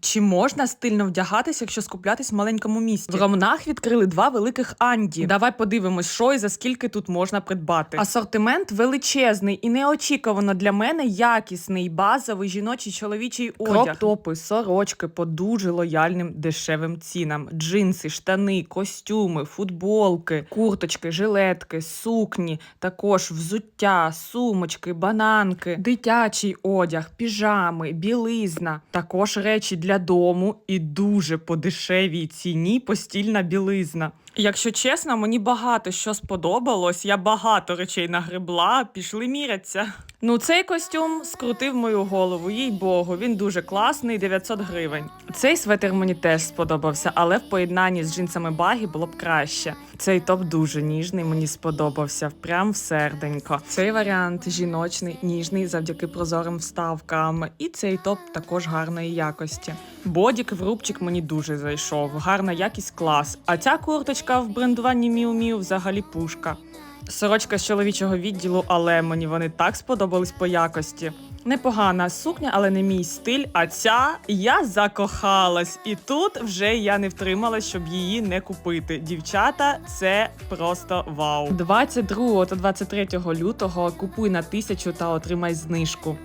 Чи можна стильно вдягатись, якщо скуплятись в маленькому місті? В Ромнах відкрили два великих Анді. Давай подивимось, що і за скільки тут можна придбати. Асортимент величезний і неочікувано для мене якісний, базовий жіночий чоловічий одяг. Кроп-топи, сорочки по дуже лояльним дешевим цінам. Джинси, штани, костюми, футболки, курточки, жилетки, сукні, також взуття, сумочки, бананки, дитячий одяг, піжами, білизна, також речі для дому і дуже по дешевій ціні постільна білизна. Якщо чесно, мені багато що сподобалось. Я багато речей нагребла, пішли міряться. Ну, цей костюм скрутив мою голову, їй богу, він дуже класний, 900 гривень. Цей светр мені теж сподобався, але в поєднанні з джинсами багі було б краще. Цей топ дуже ніжний, мені сподобався, прям в серденько. Цей варіант жіночний, ніжний завдяки прозорим вставкам. І цей топ також гарної якості. Бодік в рубчик мені дуже зайшов. Гарна якість клас. А ця курточка в брендуванні Міу Міу взагалі пушка. Сорочка з чоловічого відділу, але мені вони так сподобались по якості. Непогана сукня, але не мій стиль. А ця я закохалась, і тут вже я не втрималась, щоб її не купити. Дівчата, це просто вау. 22 та 23 лютого купуй на тисячу та отримай знижку.